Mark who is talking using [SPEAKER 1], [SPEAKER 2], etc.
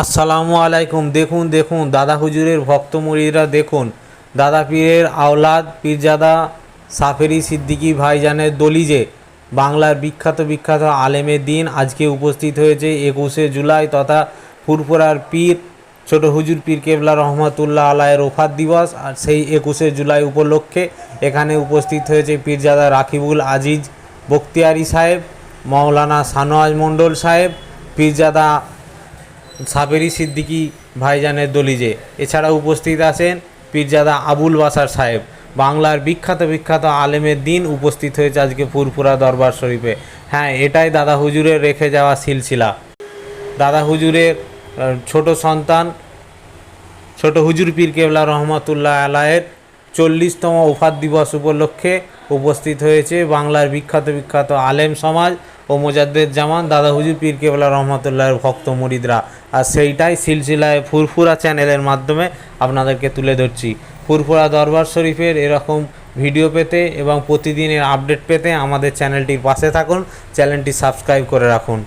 [SPEAKER 1] আসসালামু আলাইকুম, দেখুন দেখুন, দাদা হুজুরের ভক্ত দেখুন। দাদা পীরের আওলাদ, পীরজাদা সাফেরি সিদ্দিকী ভাইজানের দলিজে, বাংলার বিখ্যাত বিখ্যাত আলেমের দিন আজকে উপস্থিত হয়েছে একুশে জুলাই তথা ফুরফুরার পীর, ছোট হুজুর পীর কেবলা রহমতুল্লাহ আলায়ের ওফাত দিবস আর সেই একুশে জুলাই উপলক্ষে এখানে উপস্থিত হয়েছে পীরজাদা রাকিবুল আজিজ বখতিয়ারি সাহেব, মৌলানা সানোয়াজ মণ্ডল সাহেব, পীরজাদা সাবেরি সিদ্দিকী ভাইজানের দলিজে। এছাড়া উপস্থিত আছেন পীরজাদা আবুল বাসার সাহেব। বাংলার বিখ্যাত বিখ্যাত আলেমের দিন উপস্থিত হয়েছে আজকে ফুরফুরা দরবার শরীফে। হ্যাঁ এটাই দাদা হুজুরের রেখে যাওয়া সিলসিলা। দাদা হুজুরের ছোট সন্তান, ছোট হুজুর পীর কেবলা রহমতুল্লাহ আলায়ের চল্লিশতম ওফাত দিবস উপলক্ষে উপস্থিত হয়েছে বাংলার বিখ্যাত বিখ্যাত আলেম সমাজ। ও মোজাদ্দের জামান, দাদা হুজুর পীর কেবলা রহমতুল্লাহের ভক্ত মরিদরা। আর সেইটাই সিলসিলায় ফুরফুরা চ্যানেলের মাধ্যমে আপনাদেরকে তুলে ধরছি। ফুরফুরা দরবার শরীফের এরকম ভিডিও পেতে এবং প্রতিদিনের আপডেট পেতে আমাদের চ্যানেলটির পাশে থাকুন, চ্যানেলটি সাবস্ক্রাইব করে রাখুন।